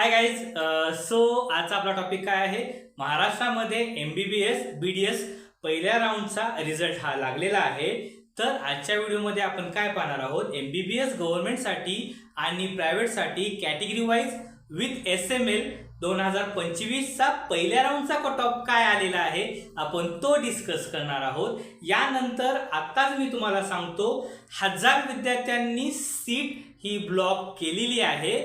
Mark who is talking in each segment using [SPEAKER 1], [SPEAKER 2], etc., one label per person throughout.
[SPEAKER 1] Hi guys so आजचा आपला topic काय आहे? महाराष्ट्रामध्ये M B B S B D S पहिल्या राऊंडचा रिझल्ट हा लागलेला आहे. तर आजच्या व्हिडिओमध्ये आपण काय पाहणार आहोत? एम बी बी एस गव्हर्नमेंटसाठी आणि प्रायव्हेटसाठी category wise with S M L दोन हजार पंचवीसचा पहिल्या राऊंडचा कट ऑफ काय आलेला आहे? आपण तो डिस्कस करणार आहोत. यानंतर आत्ताच मी तुम्हाला सांगतो हजार विद्यार्थ्यांनी सीट ही ब्लॉक केलेली आहे.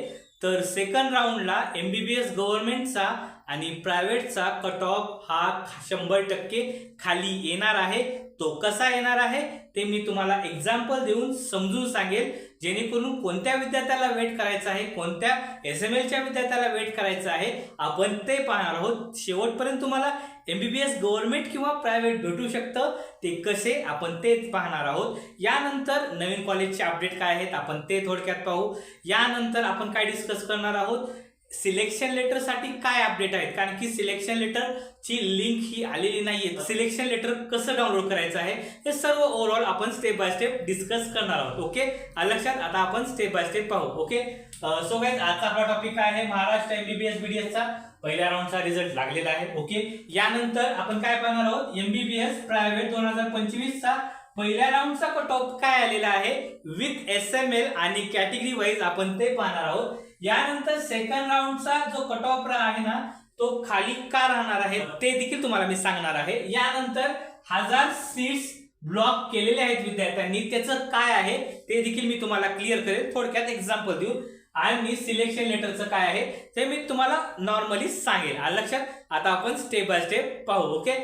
[SPEAKER 1] तर सेकंड राऊंडला एम बी बी एस गव्हर्नमेंटचा आणि प्रायव्हेटचा कट ऑफ हा शंभर टक्के खाली येणार आहे. तो कसा येणार आहे? ते मी तुम्हाला एक्झाम्पल देऊन समजून सांगेल. जेणेकरून कोणत्या विद्यार्थ्याला वेट करायचं आहे कोणत्या एस एम एलच्या विद्यार्थ्याला वेट करायचं आहे आपण ते पाहणार आहोत. शेवटपर्यंत तुम्हाला M B B S government किंवा प्रायव्हेट भेटू शकतं. ते कसे आपण तेच पाहणार आहोत. यानंतर नवीन कॉलेजचे अपडेट काय आहेत आपण ते थोडक्यात पाहू. यानंतर आपण काय डिस्कस करणार आहोत? सिलेक्शन लेटरसाठी काय अपडेट आहेत? कारण की सिलेक्शन लेटरची लिंक ही आलेली नाहीये. सिलेक्शन लेटर कसं डाउनलोड करायचं आहे? हे सर्व ओव्हरऑल आपण स्टेप बाय स्टेप डिस्कस करणार आहोत. ओके लक्षात? आता आपण स्टेप बाय स्टेप पाहू. ओके सो गाईज आजचा आपला टॉपिक काय आहे? महाराष्ट्र एमबीबीएस बीडीएसचा पहिल्या राऊंडचा रिझल्ट लागलेला आहे. ओके यानंतर आपण काय पाहणार आहोत? एमबीबीएस प्रायव्हेट दोन हजार पंचवीसचा पहिल्या राऊंडचा कट ऑफ काय आलेला आहे? विथ एस एम एल आणि कॅटेगरी वाईज आपण ते पाहणार आहोत. यानंतर सेकंड राऊंडचा जो कट ऑफ आहे ना तो खाली का राहणार आहे ते देखील तुम्हाला मी सांगणार आहे. यानंतर हजार सीट्स ब्लॉक केलेले आहेत विद्यार्थ्यांनी. त्याचं काय आहे ते देखील मी तुम्हाला क्लिअर करेल थोडक्यात एक्झाम्पल देऊ. आणि सिलेक्शन लेटरचं काय आहे ते मी तुम्हाला नॉर्मली सांगेल आलं लक्षात? आता आपण स्टेप बाय स्टेप पाहू ओके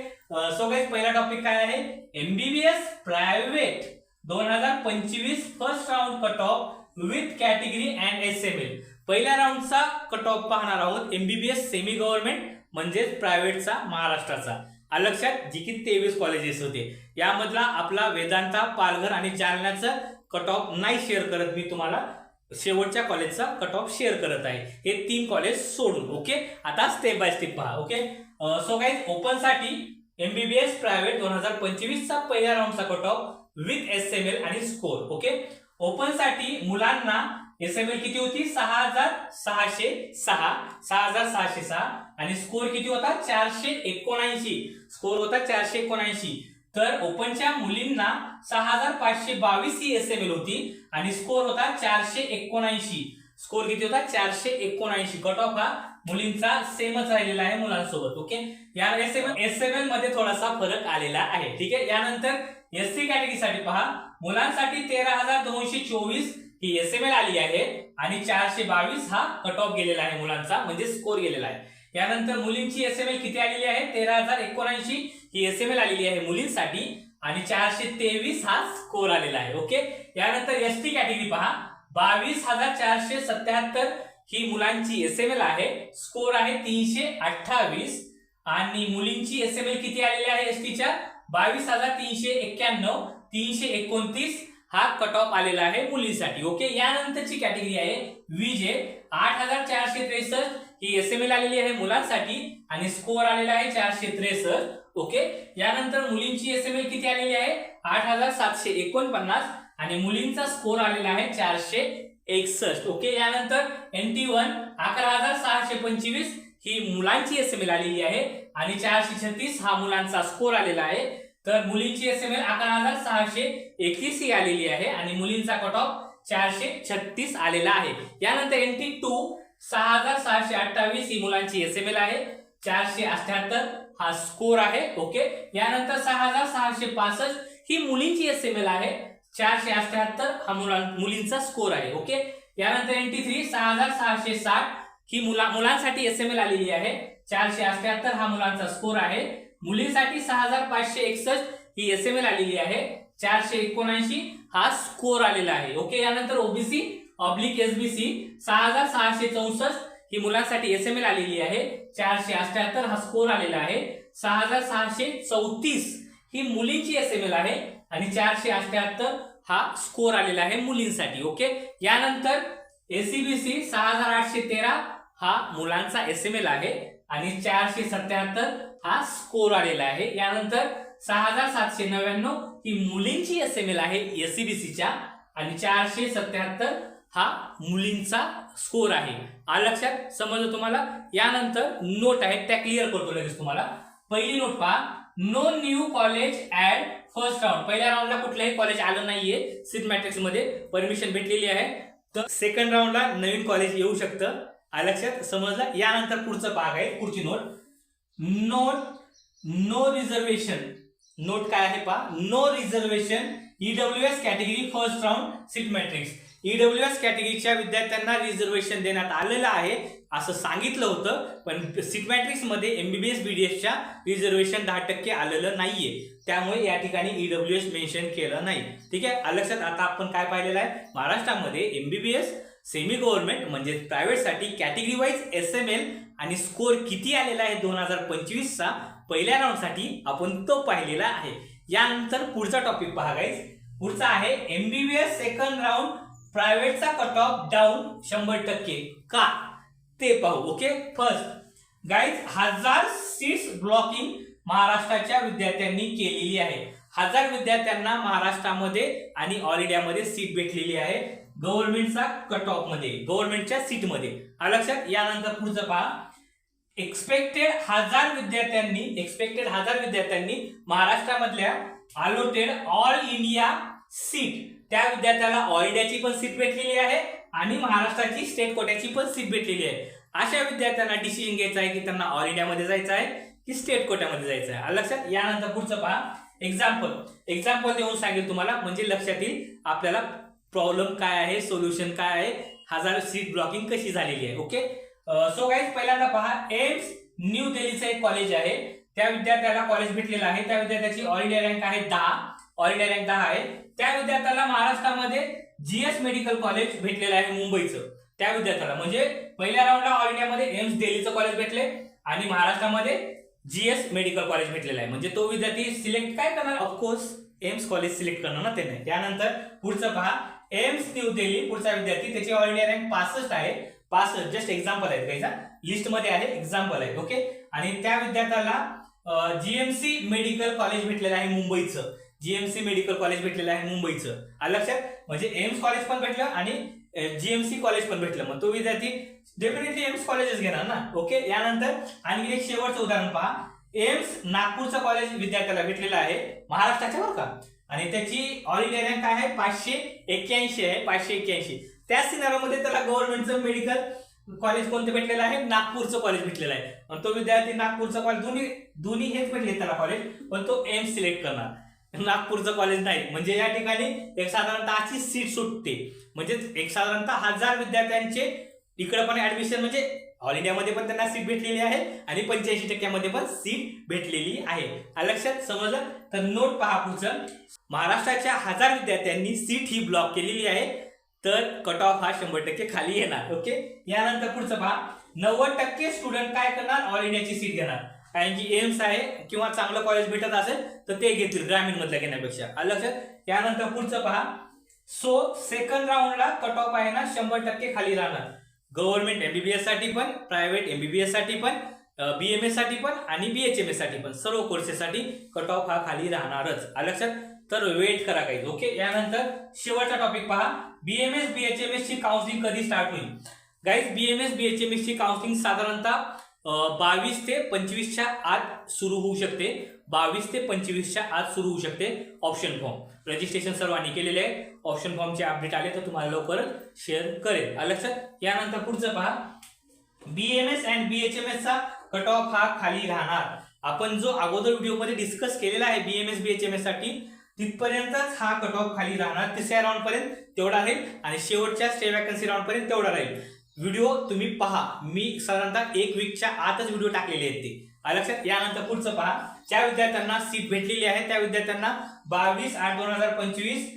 [SPEAKER 1] सो गाईज पहिला टॉपिक काय आहे? एमबीबीएस प्रायव्हेट दोन हजार पंचवीस first round cut off with category and S M L पहिल्या राऊंडचा कट ऑफ पाहणार आहोत. एमबीबीएस सेमी गव्हर्नमेंट म्हणजेच प्रायव्हेटचा महाराष्ट्राचा. आलं लक्षात जी की तेवीस कॉलेजेस होते. यामधला आपला वेदांता पालघर आणि जालन्याचं कट ऑफ नाही शेअर करत मी तुम्हाला. शेवटच्या कॉलेजचा कट ऑफ शेअर करत आहे. हे तीन कॉलेज सोडून ओके आता स्टेप बाय स्टेप पहा ओके सो काही ओपनसाठी एमबीबीएस प्रायव्हेट दोन हजार पंचवीसचा पहिल्या राऊंडचा cut off with S M L आणि स्कोर ओके ओपनसाठी मुलांना एसएमएल किती होती? सहा हजार सहाशे सहा. सहा हजार सहाशे सहा. आणि स्कोर किती होता? चारशे एकोणऐंशी. स्कोर होता चारशे एकोणऐंशी. तर ओपनच्या मुलींना सहा हजार पाचशे बावीस ही एसएमएल होती आणि स्कोर होता चारशे एकोणऐंशी. स्कोर किती होता? चारशे एकोणऐंशी. कट ऑफ हा मुलींचा सेमच राहिलेला आहे मुलांसोबत ओके? या एसएमएल एसएमएलमध्ये थोडासा फरक आलेला आहे ठीक आहे? यानंतर एससी कॅटेगरीसाठी पहा. मुलांसाठी तेरा हजार दोनशे चोवीस ही एस एम एल आली आहे आणि चारशे बावीस हा कट ऑफ गेलेला आहे मुलांचा म्हणजे स्कोर गेलेला आहे. यानंतर मुलींची एस एम एल किती आलेली आहे? तेरा हजार एकोणऐंशी ही एस एम एल आलेली आहे मुलींसाठी आणि चारशे तेवीस हा स्कोर आलेला आहे ओके? यानंतर एस टी कॅटेगरी पहा. बावीस हजार चारशे सत्याहत्तर ही मुलांची एस एम एल आहे स्कोर आहे तीनशे अठ्ठावीस आणि मुलींची एस एम एल किती आलेली आहे एस टीच्या बावीस हजार तीनशे एक्क्याण्णव तीनशे एकोणतीस हा कट ऑफ आलेला आहे मुलींसाठी. ओके यानंतरची कॅटेगरी आहे विजे आठ हजार चारशे त्रेसष्ट. ही एस एम एल आलेली आहे मुलांसाठी आणि स्कोअर आलेला आहे चारशे त्रेसष्ट. ओके यानंतर मुलींची एस एम एल किती आलेली आहे? आठ हजार सातशे एकोणपन्नास. आणि मुलींचा स्कोर आलेला आहे चारशे एकसष्ट. ओके यानंतर एन टी वन अकरा हजार सहाशे पंचवीस. ही मुलांची एस एम एल आलेली आहे. आणि चारशे छत्तीस हा मुलांचा स्कोर आलेला आहे. तर मुलींची एस एम एल अकरा हजार सहाशे एकतीस ही आलेली आहे आणि मुलींचा कट ऑफ चारशे छत्तीस आलेला आहे. यानंतर एन टी टू सहा हजार सहाशे अठ्ठावीस ही मुलांची एस एम एल आहे. चारशे अठ्याहत्तर हा स्कोर आहे. ओके यानंतर सहा हजार सहाशे पासष्ट ही मुलींची एस एम एल आहे. चारशे अठ्याहत्तर हा मुलां मुलींचा स्कोर आहे. ओके यानंतर एन टी थ्री सहा हजार सहाशे साठ ही मुला मुलांसाठी एस एम एल आलेली आहे. चारशे अठ्याहत्तर हा मुलांचा स्कोर आहे. मुलींसाठी सहा हजार पाचशे एकसष्ट ही एस एम एल आलेली आहे. चारशे एकोणऐंशी हा स्कोर आलेला आहे. ओके यानंतर ओबीसी ऑब्लिक एसबीसी सहा हजार सहाशे चौसष्ट ही मुलांसाठी एस एम एल आलेली आहे. चारशे अठ्याहत्तर हा स्कोर आलेला आहे. सहा हजार सहाशे चौतीस ही मुलींची एस एम एल आहे आणि चारशे अठ्याहत्तर हा स्कोर आलेला आहे मुलींसाठी. ओके यानंतर एसीबीसी सहा हजार आठशे तेरा हा मुलांचा एस एम एल आहे आणि चारशे सत्याहत्तर हा स्कोर आलेला आहे. यानंतर सहा हजार सातशे नव्याण्णव ही मुलींची एस एम एल आहे एसीबीसीच्या आणि चारशे सत्याहत्तर हा मुलींचा स्कोर आहे. आलं लक्षात समजलं तुम्हाला? यानंतर नोट आहे त्या क्लिअर करतो लगेच तुम्हाला. पहिली नोट पहा. No new college add first round पहिल्या राऊंडला कुठलंही कॉलेज आलं नाहीये सिट मॅट्रिक्समध्ये. परमिशन भेटलेली आहे. तर सेकंड राऊंडला नवीन कॉलेज येऊ शकतं. आलं लक्षात समजलं? यानंतर पुढचं भाग आहे पुढची note note no reservation. Note काय आहे पहा? No reservation. E W S category first round seat matrix E W S कॅटेगरीच्या विद्यार्थ्यांना रिझर्वेशन देण्यात आलेलं आहे. असं सांगितलं होतं पण सीट मॅट्रिक्समध्ये एमबीबीएस बीडीएसच्या रिझर्वेशन दहा टक्के आलेलं नाहीये. त्यामुळे या ठिकाणी ईडब्ल्यू एस मेन्शन केलं नाही. ठीक आहे? अलक्षात लक्षात आता आपण काय पाहिलेलं आहे? महाराष्ट्रामध्ये एमबीबीएस सेमी गव्हर्नमेंट म्हणजे प्रायव्हेटसाठी category wise S M L आणि स्कोर किती आलेला आहे दोन हजार पंचवीसचा? पहिल्या राऊंडसाठी आपण तो पाहिलेला आहे. यानंतर पुढचा टॉपिक पहा गाईज पुढचा आहे एमबीबीएस सेकंड राऊंड प्रायव्हेटचा कट ऑफ डाऊन शंभर टक्के. का? ते पाहू ओके फर्स्ट गाईज हजार सीट्स ब्लॉकिंग महाराष्ट्राच्या विद्यार्थ्यांनी केलेली आहे. हजार विद्यार्थ्यांना महाराष्ट्रामध्ये आणि ऑल इंडियामध्ये सीट भेटलेली आहे. गव्हर्नमेंटचा कट ऑफमध्ये गव्हर्नमेंटच्या सीटमध्ये लक्षात यानंतर पुढचं पहा. एक्सपेक्टेड हजार विद्यार्थ्यांनी एक्सपेक्टेड हजार विद्यार्थ्यांनी महाराष्ट्रामधल्या अलोटेड ऑल इंडिया सीट त्या विद्यार्थ्याला ऑल इंडियाची पण सीट भेटलेली आहे. आणि महाराष्ट्राची स्टेट कोट्याची पण सीट भेटलेली आहे. अशा विद्यार्थ्यांना डिसिजन घ्यायचा आहे की त्यांना ऑल इंडियामध्ये जायचं आहे की स्टेट कोट्यामध्ये जायचं आहे. लक्षात यानंतर पुढचं पहा. एक्झाम्पल एक्झाम्पल देऊन सांगेल तुम्हाला म्हणजे लक्षात येईल आपल्याला प्रॉब्लेम काय आहे सोल्युशन काय आहे हजार सीट ब्लॉकिंग कशी झालेली आहे. ओके सो गाईज पहिल्यांदा पहा. एम्स न्यू दिल्लीचं एक कॉलेज आहे. त्या विद्यार्थ्याला कॉलेज भेटलेलं आहे. त्या विद्यार्थ्याची ऑल इंडिया रँक आहे दहा. ऑल इंडिया रँक दहा आहे. त्या विद्यार्थ्याला महाराष्ट्रामध्ये जीएस मेडिकल कॉलेज भेटलेलं आहे मुंबईचं त्या विद्यार्थ्याला. म्हणजे पहिल्या राऊंडला ऑल इंडियामध्ये एम्स दिल्लीचं कॉलेज भेटले आणि महाराष्ट्रामध्ये जीएस मेडिकल कॉलेज भेटलेलं आहे. म्हणजे तो विद्यार्थी सिलेक्ट काय करणार? ऑफकोर्स एम्स कॉलेज सिलेक्ट करणार ना त्याने. त्यानंतर पुढचं पहा एम्स न्यू दिल्ली पुढचा विद्यार्थी त्याची ऑल इंडिया रँक पासष्ट आहे. पासष्ट जस्ट एक्झाम्पल आहे काहीचा लिस्टमध्ये आहे एक्झाम्पल आहे ओके आणि त्या विद्यार्थ्याला जीएमसी मेडिकल कॉलेज भेटलेलं आहे मुंबईचं. जीएमसी मेडिकल कॉलेज भेटलेलं आहे मुंबईचं. आलं लक्षात? म्हणजे एम्स कॉलेज पण भेटलं आणि जीएमसी कॉलेज पण भेटलं. मग तो विद्यार्थी डेफिनेटली एम्स कॉलेजच घेणार ना? ओके यानंतर आणखी एक शेवटचं उदाहरण पहा. एम्स नागपूरचं कॉलेज विद्यार्थ्याला भेटलेलं आहे महाराष्ट्राच्या बरं का? आणि त्याची ऑल रँक काय आहे? पाचशे एक्क्याऐंशी आहे. पाचशे एक्क्याऐंशी. त्याच सिनारोमध्ये त्याला गव्हर्नमेंटचं मेडिकल कॉलेज कोणतं भेटलेलं आहे? नागपूरचं कॉलेज भेटलेलं आहे. आणि तो विद्यार्थी नागपूरचं कॉलेज दोन्ही दोन्ही हेच भेटले त्याला कॉलेज पण तो एम्स सिलेक्ट करणार. नागपूरचं कॉलेज नाही. म्हणजे या ठिकाणी एक साधारणतः अशी सीट सुटते. म्हणजे एक साधारणतः हजार विद्यार्थ्यांचे इकडे पण ऍडमिशन म्हणजे ऑल इंडियामध्ये पण त्यांना सीट भेटलेली आहे आणि पंच्याऐंशी टक्क्यामध्ये पण सीट भेटलेली आहे. लक्षात समजलं? तर नोट पहा पुढचं. महाराष्ट्राच्या हजार विद्यार्थ्यांनी सीट ही ब्लॉक केलेली आहे. तर कट ऑफ हा शंभर टक्के खाली येणार. ओके यानंतर पुढचं पहा. नव्वद टक्के स्टुडंट काय करणार? ऑल इंडियाची सीट घेणार. कारण की एम्स आहे किंवा चांगलं कॉलेज भेटत असेल तर ते घेतील ग्रामीण मधल्या घेण्यापेक्षा. आलं लक्षात? यानंतर पुढचं पहा. सो सेकंड राऊंडला कट ऑफ आहे ना शंभर टक्के खाली राहणार. गव्हर्नमेंट एमबीबीएससाठी पण प्रायव्हेट एमबीबीएससाठी पण बीएमएससाठी पण आणि बीएचएमएससाठी पण. सर्व कोर्सेससाठी कट ऑफ हा खाली राहणारच. आलं लक्षात? तर वेट करा काही ओके यानंतर शेवटचा टॉपिक पहा. बीएमएस बीएचएमएस ची काउन्सिलिंग कधी स्टार्ट होईल? गाईज बीएमएस बीएचएमएस ची काउन्सिलिंग साधारणतः बावीस ते पंचवीसच्या आत सुरू होऊ शकते. बावीस ते पंचवीसच्या आत सुरू होऊ शकते ऑप्शन फॉर्म रजिस्ट्रेशन सर्वांनी केलेले आहे ऑप्शन फॉर्मचे अपडेट आले तर तुम्हाला लवकरच शेअर करेल. आलं लक्षात? यानंतर पुढचं पहा. बीएमएस अँड बीएचएमएस चा कट ऑफ हा खाली राहणार. आपण जो अगोदर व्हिडिओमध्ये डिस्कस केलेला आहे बीएमएस बीएचएमएससाठी तिथपर्यंतच हा कट ऑफ खाली राहणार. तिसऱ्या राऊंड पर्यंत तेवढा राहील आणि शेवटच्या स्टे वॅकन्सी राऊंड पर्यंत तेवढा राहील. व्हिडिओ तुम्ही पहा. मी साधारणतः एक वीकच्या आतच व्हिडिओ टाकलेले आहेत ते. लक्षात यानंतर पुढचं पहा. ज्या विद्यार्थ्यांना सीट भेटलेली आहे त्या विद्यार्थ्यांना बावीस आठ दोन हजार पंचवीस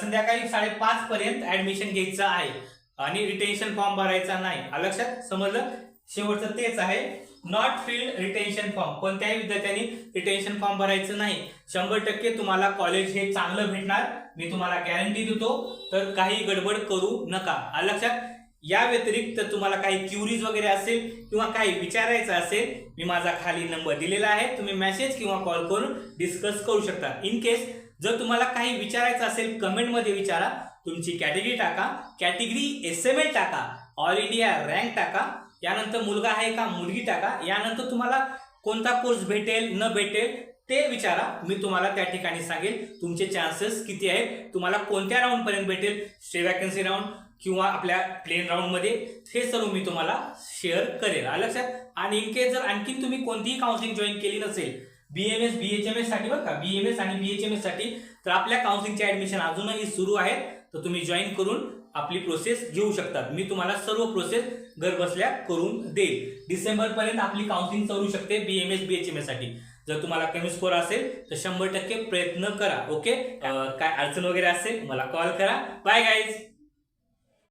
[SPEAKER 1] संध्याकाळी साडेपाच पर्यंत ऍडमिशन घ्यायचं आहे. आणि रिटेन्शन फॉर्म भरायचा नाही. लक्षात? समजलं? शेवटचं तेच आहे. नॉट फिल्ड रिटेन्शन फॉर्म कोणत्याही विद्यार्थ्यांनी रिटेन्शन फॉर्म भरायचं नाही. शंभर टक्के तुम्हाला कॉलेज हे चांगलं भेटणार. मी तुम्हाला गॅरंटी देतो. तर काही गडबड करू नका. लक्षात? या व्यतिरिक्त तुम्हाला काही क्युरीज वगैरे असेल किंवा काही विचारायचं असेल मी माझा खाली नंबर दिलेला आहे. तुम्ही मेसेज किंवा कॉल करून डिस्कस करू शकता. इन केस जर तुम्हाला काही विचारायचं असेल कमेंटमध्ये विचारा. तुमची कॅटेगरी टाका. कॅटेगरी एस एम एल टाका. ऑल इंडिया रँक टाका. यानंतर मुलगा आहे का मुलगी टाका. यानंतर तुम्हाला कोणता कोर्स भेटेल न भेटेल ते विचारा. मी तुम्हाला त्या ठिकाणी सांगेल. तुमचे चान्सेस किती आहेत? तुम्हाला कोणत्या राऊंडपर्यंत भेटेल? स्टे वॅकन्सी राऊंड किंवा आपल्या प्लेन राऊंडमध्ये हे सर्व मी तुम्हाला शेअर करेल. आलं लक्षात? आणि इन केस जर आणखी तुम्ही कोणतीही काउन्सिलिंग जॉईन केली नसेल बीएमएस बीएचएमएससाठी बरं का बीएमएस आणि बीएचएमएससाठी तर आपल्या काउन्सिलिंगचे ऍडमिशन अजूनही सुरू आहेत. तर तुम्ही जॉईन करून आपली प्रोसेस घेऊ शकतात. मी तुम्हाला सर्व प्रोसेस घर बसल्या करून देईल. डिसेंबर पर्यंत आपली काउन्सिलिंग चालू शकते बीएमएस बीएचएमएससाठी. जर तुम्हाला कमी स्कोर असेल तर शंभर टक्के प्रयत्न करा ओके काय अडचण वगैरे असेल मला कॉल करा. Bye guys